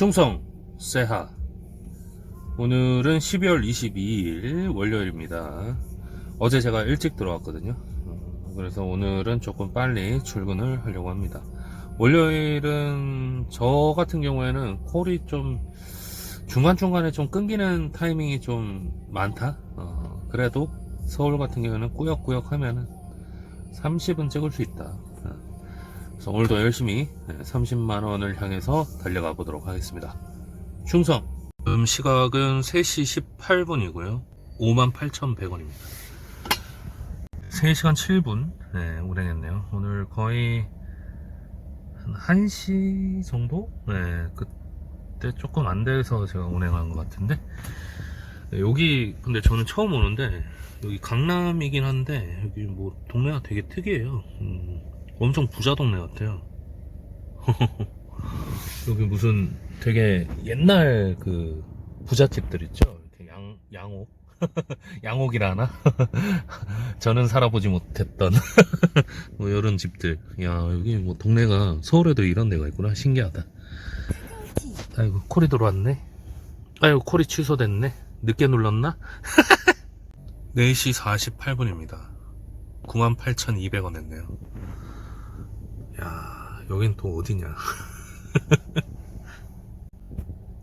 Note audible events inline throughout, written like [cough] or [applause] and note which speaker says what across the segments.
Speaker 1: 충성 세하. 오늘은 12월 22일 월요일입니다. 어제 제가 일찍 들어왔거든요. 어, 그래서 오늘은 조금 빨리 출근을 하려고 합니다. 월요일은 저 같은 경우에는 콜이 좀 중간중간에 좀 끊기는 타이밍이 좀 많다? 어, 그래도 서울 같은 경우에는 꾸역꾸역 하면은 30은 찍을 수 있다. 어. 그래서 오늘도 열심히 30만원을 향해서 달려가 보도록 하겠습니다. 충성! 지금 시각은 3시 18분이고요. 58,100원입니다. 3시간 7분 네, 운행했네요. 오늘 거의 한 1시 정도? 네, 그때 조금 안 돼서 제가 운행한 것 같은데 네, 여기 근데 저는 처음 오는데 여기 강남이긴 한데 여기 뭐 동네가 되게 특이해요. 음, 엄청 부자 동네 같아요. [laughs] 여기 무슨 되게 옛날 그 부잣집들 있죠? 이렇게 양, 양옥? [laughs] 양옥이라 하나? [laughs] 저는 살아보지 못했던 뭐 이런 집들. 야, 여기 뭐 동네가 서울에도 이런 데가 있구나. 신기하다. 아이고, 콜이 들어왔네. 아이고, 콜이 취소됐네. 늦게 눌렀나? 4시 48분입니다. 98,200원 했네요. 야, 여긴 또 어디냐. [laughs]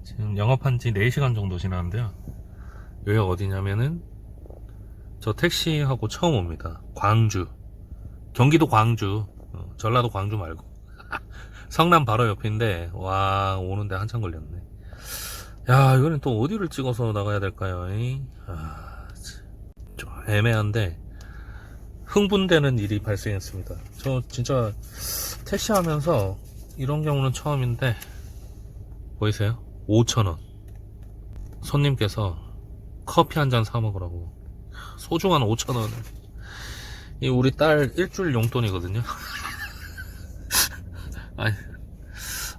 Speaker 1: 지금 영업한 지 4시간 정도 지났는데요. 여기가 어디냐면은, 저 택시하고 처음 옵니다. 광주. 경기도 광주. 어, 전라도 광주 말고. [laughs] 성남 바로 옆인데, 와, 오는데 한참 걸렸네. 야, 이거는 또 어디를 찍어서 나가야 될까요? 이? 아, 참. 좀 애매한데, 흥분되는 일이 발생했습니다. 저 진짜 택시 하면서 이런 경우는 처음인데 보이세요? 5,000원. 손님께서 커피 한 잔 사 먹으라고 소중한 5,000원을 이 우리 딸 일주일 용돈이거든요. [laughs] 아니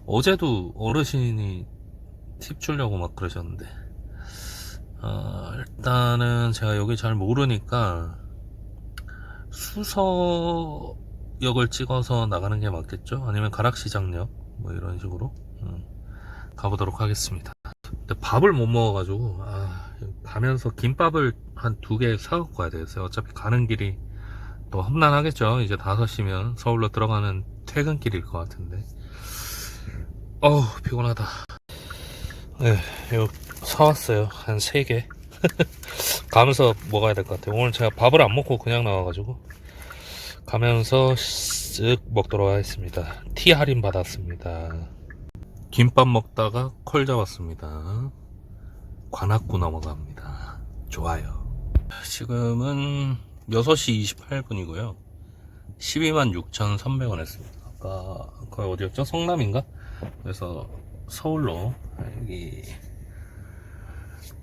Speaker 1: 어제도 어르신이 팁 주려고 막 그러셨는데 어, 일단은 제가 여기 잘 모르니까 수서역을 찍어서 나가는 게 맞겠죠? 아니면 가락시장역 뭐 이런 식으로 음, 가보도록 하겠습니다. 근데 밥을 못 먹어가지고 아, 가면서 김밥을 한 두 개 사갖고 가야 되겠어요. 어차피 가는 길이 또 험난하겠죠. 이제 5시면 서울로 들어가는 퇴근길일 것 같은데 어우 피곤하다. 네, 이거 사왔어요. 한 3개. [laughs] 가면서 먹어야 될 것 같아요. 오늘 제가 밥을 안 먹고 그냥 나와가지고 가면서 쓱 먹도록 하겠습니다. 티 할인 받았습니다. 김밥 먹다가 콜 잡았습니다. 관악구 넘어갑니다. 좋아요. 지금은 6시 28분이고요. 12만 6,300원 했습니다. 아까 거기 어디였죠? 성남인가? 그래서 서울로 여기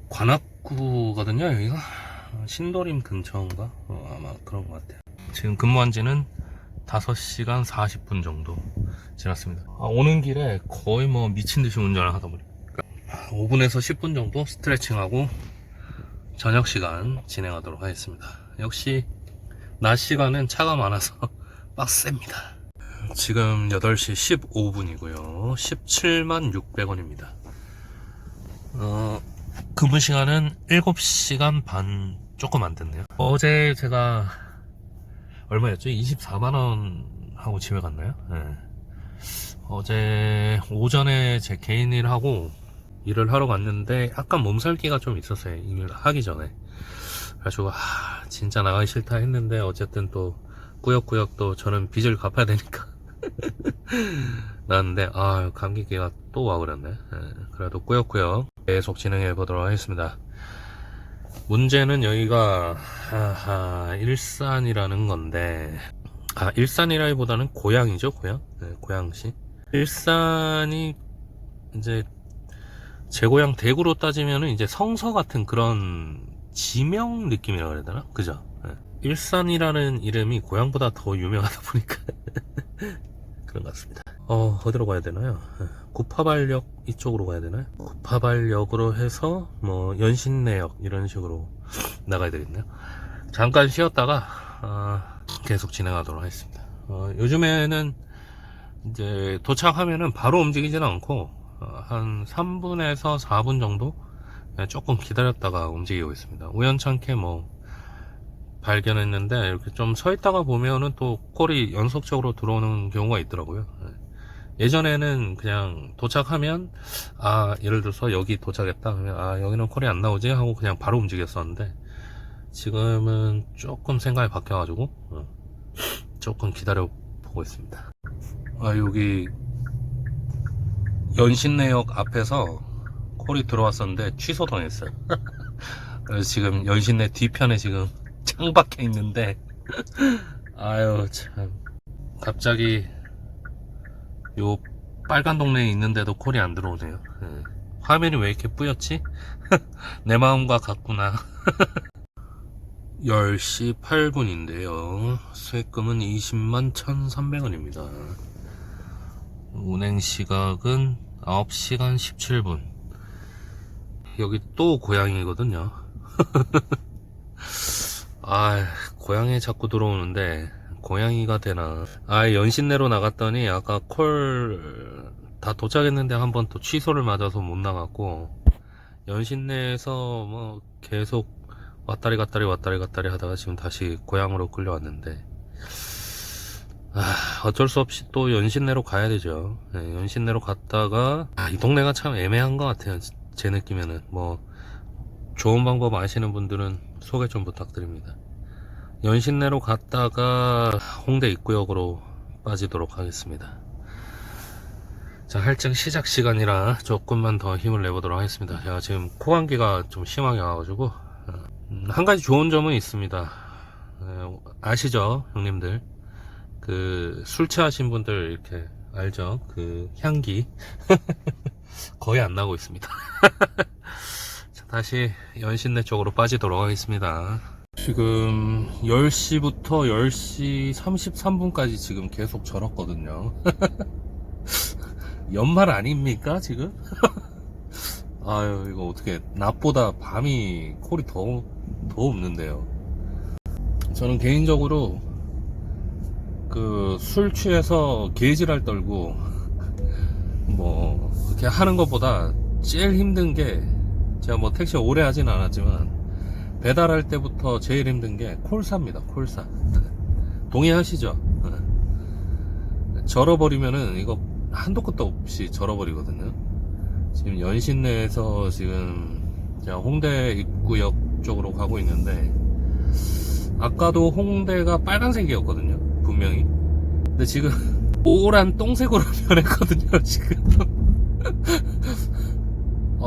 Speaker 1: 관악구거든요 여기가 신도림 근처인가 어, 아마 그런 것 같아요 지금 근무한 지는 5시간 40분 정도 지났습니다. 아, 오는 길에 거의 뭐 미친 듯이 운전을 하다 보니까 5분에서 10분 정도 스트레칭하고 저녁 시간 진행하도록 하겠습니다. 역시 낮 시간은 차가 많아서 [laughs] 빡셉니다. 지금 8시 15분이고요. 17만 600원입니다. 어, 근무 시간은 7시간 반 조금 안 됐네요. 어제 제가 얼마였죠? 24만원 하고 집에 갔나요? 네. 어제 오전에 제 개인 일 하고 일을 하러 갔는데 약간 몸살기가 좀 있었어요. 일을 하기 전에. 그래가지고 아, 진짜 나가기 싫다 했는데 어쨌든 또 꾸역꾸역 또 저는 빚을 갚아야 되니까 [laughs] 나왔는데 아 감기기가 또 와버렸네. 네. 그래도 꾸역꾸역 계속 진행해 보도록 하겠습니다. 문제는 여기가 아하, 일산이라는 건데 아 일산이라기보다는 고향이죠 고향? 네, 고향시. 일산이 이제 제 고향 대구로 따지면은 이제 성서 같은 그런 지명 느낌이라고 해야 되나? 그죠? 네. 일산이라는 이름이 고향보다 더 유명하다 보니까 [laughs] 그런 것 같습니다 어 어디로 가야 되나요 구파발역 이쪽으로 가야 되나요? 구파발역으로 해서 뭐 연신내역 이런 식으로 나가야 되겠네요. 잠깐 쉬었다가 아, 계속 진행하도록 하겠습니다. 어, 요즘에는 이제 도착하면은 바로 움직이지는 않고 어, 한 3분에서 4분 정도 네, 조금 기다렸다가 움직이고 있습니다. 우연찮게 뭐 발견했는데 이렇게 좀 서 있다가 보면은 또 콜이 연속적으로 들어오는 경우가 있더라고요. 네. 예전에는 그냥 도착하면 아 예를 들어서 여기 도착했다 그러면 아 여기는 콜이 안 나오지 하고 그냥 바로 움직였었는데 지금은 조금 생각이 바뀌어 가지고 어, 조금 기다려 보고 있습니다. 아 여기 연신내역 앞에서 콜이 들어왔었는데 취소당했어요. [laughs] 지금 연신내 뒤편에 지금 창밖에 있는데 [laughs] 아유 참 갑자기 요 빨간 동네에 있는데도 콜이 안 들어오네요. 예. 화면이 왜 이렇게 뿌옇지? [laughs] 내 마음과 같구나. [laughs] 10시 8분인데요. 수익금은 20만 1,300원입니다. 운행 시각은 9시간 17분. 여기 또 고양이거든요. [laughs] 아, 고양이 자꾸 들어오는데 고양이가 되나? 아, 연신내로 나갔더니 아까 콜 다 도착했는데 한 번 또 취소를 맞아서 못 나갔고 연신내에서 뭐 계속 왔다리 갔다리 왔다리 갔다리 하다가 지금 다시 고향으로 끌려왔는데 아, 어쩔 수 없이 또 연신내로 가야 되죠. 네, 연신내로 갔다가 아, 이 동네가 참 애매한 것 같아요. 제 느낌에는 뭐 좋은 방법 아시는 분들은 소개 좀 부탁드립니다. 연신내로 갔다가 홍대 입구역으로 빠지도록 하겠습니다. 자, 할증 시작 시간이라 조금만 더 힘을 내보도록 하겠습니다. 제가 지금 코감기가 좀 심하게 와가지고 어, 음, 한 가지 좋은 점은 있습니다. 에, 아시죠, 형님들? 그 술 취하신 분들 이렇게 알죠? 그 향기 [laughs] 거의 안 나고 있습니다. [laughs] 자, 다시 연신내 쪽으로 빠지도록 하겠습니다. 지금 10시부터 10시 33분까지 지금 계속 절었거든요. [laughs] 연말 아닙니까, 지금? [laughs] 아유, 이거 어떻게, 낮보다 밤이 콜이 더, 더 없는데요. 저는 개인적으로, 그, 술 취해서 개지랄 떨고, [laughs] 뭐, 이렇게 하는 것보다 제일 힘든 게, 제가 뭐 택시 오래 하진 않았지만, 배달할 때부터 제일 힘든 게 콜사입니다, 콜사. 동의하시죠? 절어버리면은 이거 한도 끝도 없이 절어버리거든요. 지금 연신내에서 지금 홍대 입구역 쪽으로 가고 있는데 아까도 홍대가 빨간색이었거든요. 분명히. 근데 지금 [laughs] 오란 똥색으로 [laughs] 변했거든요. 지금.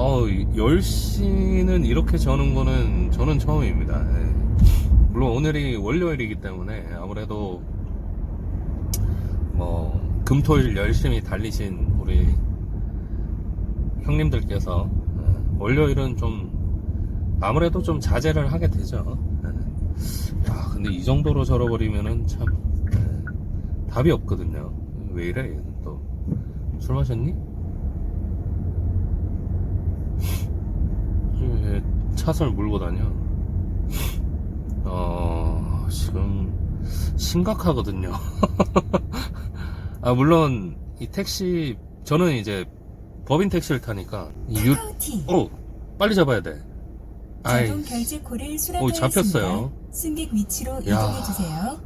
Speaker 1: 어, 10시는 이렇게 저는 거는 저는 처음입니다. 예. 물론 오늘이 월요일이기 때문에 아무래도 뭐 금토일 열심히 달리신 우리 형님들께서 예, 월요일은 좀 아무래도 좀 자제를 하게 되죠. 예. 야, 근데 이 정도로 절어버리면은 참 예, 답이 없거든요. 왜 이래? 또 술 마셨니? 왜 차선을 물고 다녀? 어, 지금 심각하거든요. [laughs] 아, 물론 이 택시 저는 이제 법인 택시를 타니까 이 유, 어, 빨리 잡아야 돼. 아이, 오,
Speaker 2: 수락하였습니다.
Speaker 1: 잡혔어요.
Speaker 2: 승객 위치로
Speaker 1: 야.
Speaker 2: 이동해 주세요.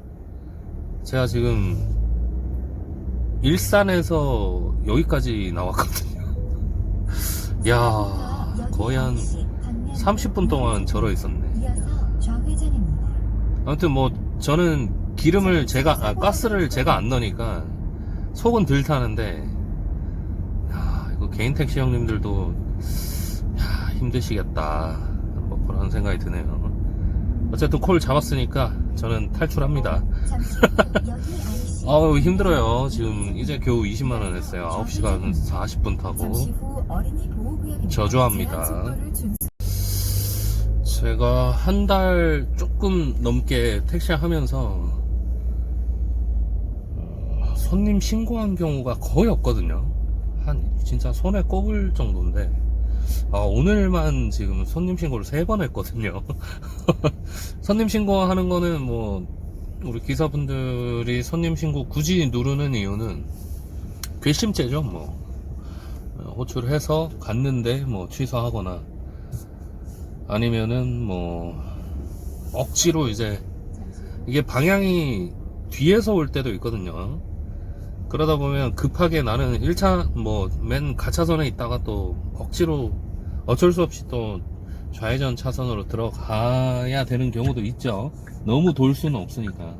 Speaker 1: 제가 지금 일산에서 여기까지 나왔거든요. [laughs] 야, 거의 한 30분 동안 절어 있었네. 아무튼 뭐 저는 기름을 제가 아, 가스를 제가 안 넣으니까 속은 덜 타는데 야 이거 개인 택시 형님들도 야 힘드시겠다 뭐 그런 생각이 드네요 어쨌든 콜 잡았으니까 저는 탈출합니다 [laughs] 아우 힘들어요 지금 이제 겨우 20만 원 했어요 9시간 40분 타고. 저조합니다. 제가 한 달 조금 넘게 택시 하면서 어, 손님 신고한 경우가 거의 없거든요. 한 진짜 손에 꼽을 정도인데 아, 오늘만 지금 손님 신고를 세 번 했거든요. [laughs] 손님 신고하는 거는 뭐 우리 기사분들이 손님 신고 굳이 누르는 이유는 괘씸죄죠 뭐 호출해서 갔는데 뭐 취소하거나 아니면은 뭐 억지로 이제 이게 방향이 뒤에서 올 때도 있거든요. 그러다 보면 급하게 나는 1차 뭐 맨 가차선에 있다가 또 억지로 어쩔 수 없이 또 좌회전 차선으로 들어가야 되는 경우도 있죠. 너무 돌 수는 없으니까.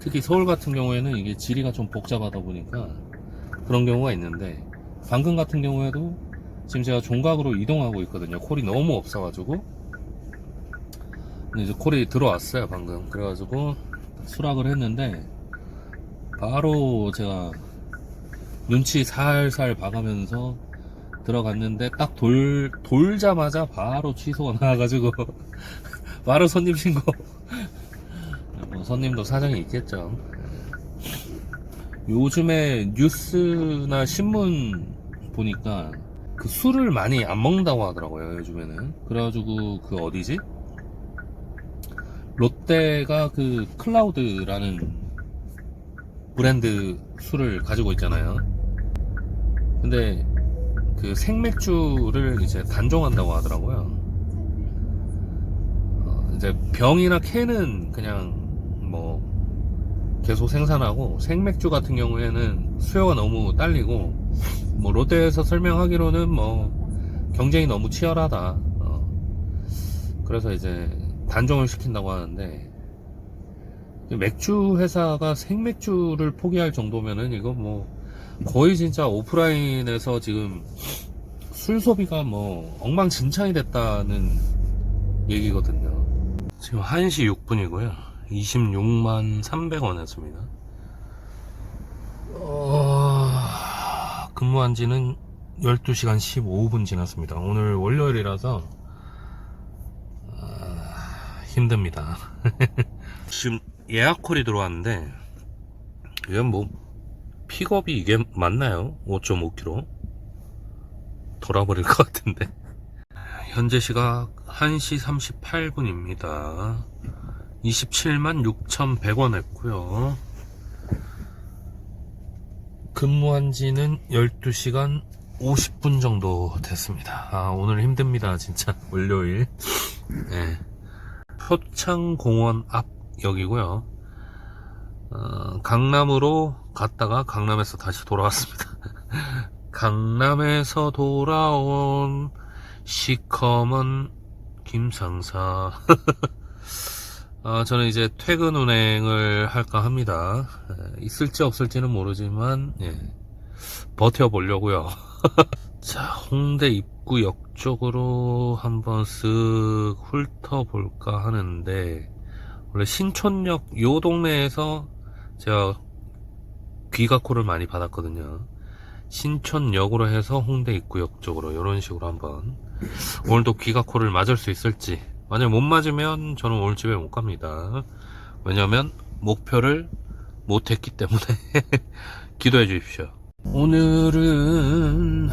Speaker 1: 특히 서울 같은 경우에는 이게 지리가 좀 복잡하다 보니까 그런 경우가 있는데 방금 같은 경우에도 지금 제가 종각으로 이동하고 있거든요. 콜이 너무 없어가지고. 근데 이제 콜이 들어왔어요 방금. 그래가지고 수락을 했는데 바로 제가 눈치 살살 봐가면서 들어갔는데 딱 돌 돌자마자 바로 취소가 [laughs] 나와가지고 [laughs] 바로 손님 신고. [laughs] 뭐 손님도 사정이 있겠죠. 요즘에 뉴스나 신문 보니까 그 술을 많이 안 먹는다고 하더라고요 요즘에는. 그래가지고 그 어디지? 롯데가 그 클라우드라는 브랜드 술을 가지고 있잖아요. 근데 그 생맥주를 이제 단종한다고 하더라고요. 어, 이제 병이나 캔은 그냥 뭐 계속 생산하고 생맥주 같은 경우에는 수요가 너무 딸리고 뭐 롯데에서 설명하기로는 뭐 경쟁이 너무 치열하다. 어, 그래서 이제 단종을 시킨다고 하는데 맥주 회사가 생맥주를 포기할 정도면은 이거 뭐 거의 진짜 오프라인에서 지금 술 소비가 뭐 엉망진창이 됐다는 얘기거든요. 지금 1시 6분이고요. 26만 300원 했습니다. 어... 근무한 지는 12시간 15분 지났습니다. 오늘 월요일이라서 아, 힘듭니다. [laughs] 지금 예약콜이 들어왔는데 이건 뭐 픽업이 이게 맞나요? 5.5kg 돌아버릴 [laughs] 것 같은데. 현재 시각 1시 38분입니다. 27만 6,100원 했고요 근무한 지는 12시간 50분 정도 됐습니다 아 오늘 힘듭니다 진짜 [laughs] 월요일 네. 표창공원 앞 역이고요 어, 강남으로 갔다가 강남에서 다시 돌아왔습니다. [laughs] 강남에서 돌아온 시커먼 김상사. [laughs] 아, 저는 이제 퇴근 운행을 할까 합니다. 에, 있을지 없을지는 모르지만, 예, 버텨보려고요. [laughs] 자, 홍대 입구역 쪽으로 한번 쓱 훑어볼까 하는데, 원래 신촌역 요 동네에서 제가 귀가콜을 많이 받았거든요. 신촌역으로 해서 홍대 입구역 쪽으로 이런 식으로 한번 오늘도 귀가콜을 맞을 수 있을지 만약 못 맞으면 저는 오늘 집에 못 갑니다. 왜냐면 목표를 못했기 때문에 [laughs] 기도해 주십시오. 오늘은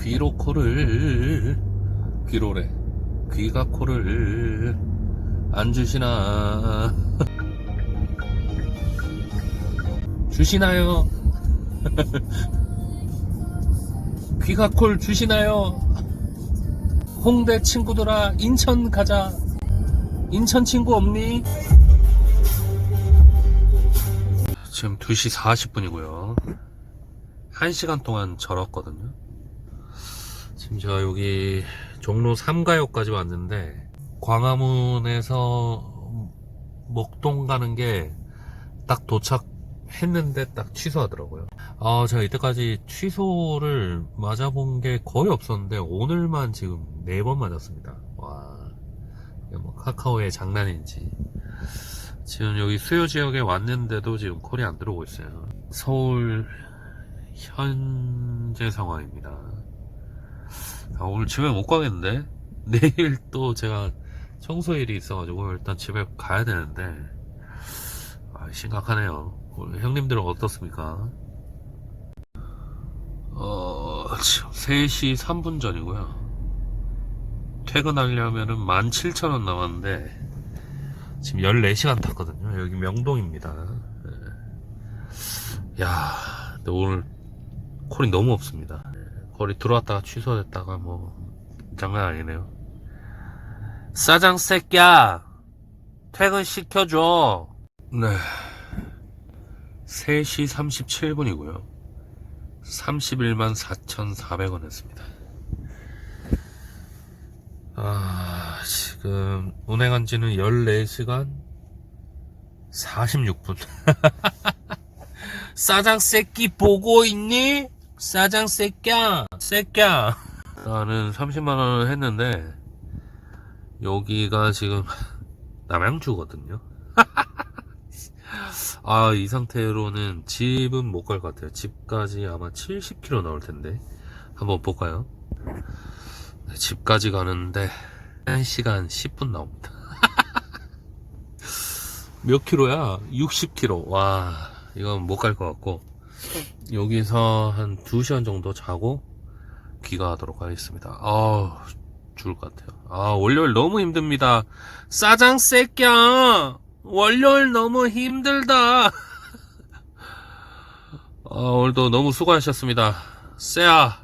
Speaker 1: 귀로콜을 귀로래 귀가콜을 안 주시나 [laughs] 주시나요? [laughs] 귀가 콜 주시나요? 홍대 친구들아 인천 가자 인천 친구 없니? 지금 2시 40분이고요 1시간 동안 절었거든요 지금 제가 여기 종로 3가역까지 왔는데 광화문에서 목동 가는 게 딱 도착했는데 딱 취소하더라고요. 아, 제가 이때까지 취소를 맞아본 게 거의 없었는데 오늘만 지금 네 번 맞았습니다. 와, 뭐 카카오의 장난인지. 지금 여기 수요 지역에 왔는데도 지금 콜이 안 들어오고 있어요. 서울 현재 상황입니다. 아, 오늘 집에 못 가겠는데? [laughs] 내일 또 제가 청소 일이 있어가지고 일단 집에 가야 되는데 아, 심각하네요. 형님들은 어떻습니까? 어, 지금 3시 3분 전이고요. 퇴근하려면은 17,000원 남았는데 지금 14시간 탔거든요. 여기 명동입니다. 예. 야, 근데 오늘 콜이 너무 없습니다. 거리 들어왔다가 취소됐다가 뭐 장난 아니네요. 사장 새끼야 퇴근 시켜줘. 네. 3시 37분이고요. 31만 4,400원 했습니다. 아, 지금 운행한 지는 14시간 46분. 사장 새끼 보고 있니? 사장 새끼야, 새끼야. 나는 30만 원을 했는데, 여기가 지금 남양주거든요. 아, 이 상태로는 집은 못 갈 것 같아요. 집까지 아마 70km 나올 텐데. 한번 볼까요? 네, 집까지 가는데 1시간 10분 나옵니다. [laughs] 몇 킬로야? 60킬로. 와, 이건 못 갈 것 같고. 여기서 한 2시간 정도 자고 귀가하도록 하겠습니다. 아우, 죽을 것 같아요. 아, 월요일 너무 힘듭니다. 싸장 새끼야! 월요일 너무 힘들다! 아, 오늘도 너무 수고하셨습니다. 쎄야!